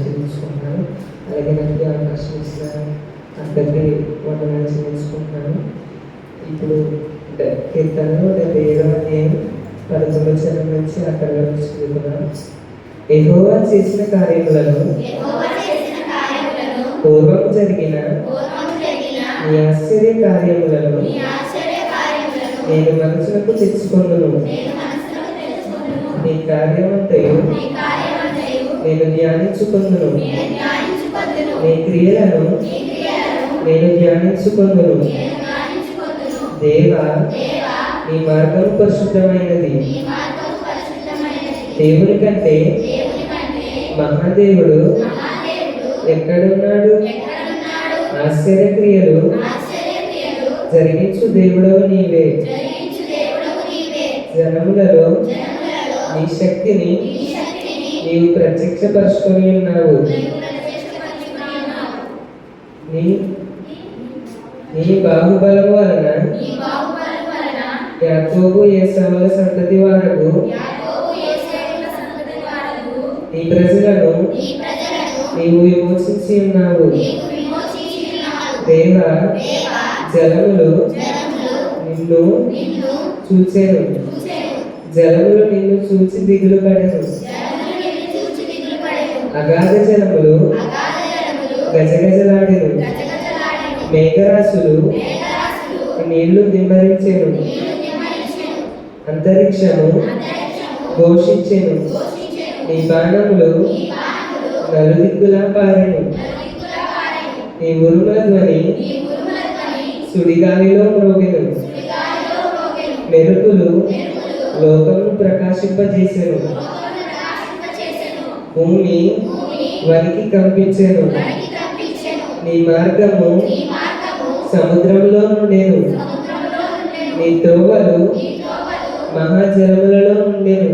చెల్లించుకుంటున్నాను అలాగే నాకు అవకాశం ఇచ్చిన అందరికీ వందనాలు చెల్లించుకుంటున్నాను ఇప్పుడు కీర్తనలు డెబ్బై ఏడవ అధ్యాయం పదకొండవ చరణం నుంచి అక్కడ వరకు చదువుకున్నాను ఎహోవా చేసిన కార్యములను పూర్వం జరిగిన నీ ఆశ్చర్య కార్యములను నేను మనసులకు తెచ్చుకొనును నేను మనసులోకి తెచ్చుకొనును. నీ కార్యమంతయు నీ కార్యమంతయు నేను ధ్యానించుకొందును. నీ క్రియలను నేను ధ్యానించుకొందును. దేవా నీ మార్గం పరిశుద్ధమైనది. దేవుని కంటే మహాదేవుడు ఎక్కడున్నాడు? ఆశ్చర్యక్రియలు జరిగించు దేవుడవు నీవే. జనములలో నీ శక్తిని నీవు ప్రత్యక్షపరుచుకొని ఉన్నావు. నీ నీ బాహుబలం వలన యాకోబు ఏసావుల సంతతి వారకు నీ ప్రజలను నీవు విమోచించి ఉన్నావు. దేవా జలములు నిన్ను చూచెను చూసెను. జలములు నిన్ను చూచి దిగులు పడెను అగాధ జలములు గజగజలాడెను. మేఘరాశులు నీళ్ళు దిమ్మరించెను. అంతరిక్షము ఘోషించెను ఘోషించెను. నీ బాణములు నలుదిక్కులా పారెను. నీ ఉరుముల ధ్వని సుడిగాలిలో మ్రోగెను. మెరుపులు ప్రకాశింపజేసెను లోకమును ప్రకాశింపచేసెను. భూమి వనికి కంపించెను. నీ మార్గము సముద్రంలో ఉండెను. నీ త్రోవలు మహాజలములలో ఉండెను.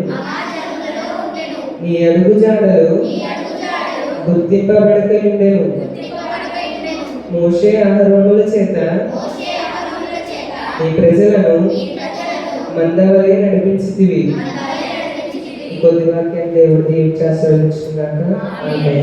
నీ అడుగుజాడలు నీ అడుగుజాడలు గుర్తింపబడక ఉండెను గుర్తింపబడకై ఉండెను. మోషే ఆహరోనుల చేత నీ ప్రజలను మందవలే నడిపించితివి. కొద్ది వాక్యం దేవుడు దీవించి ఆమేన్.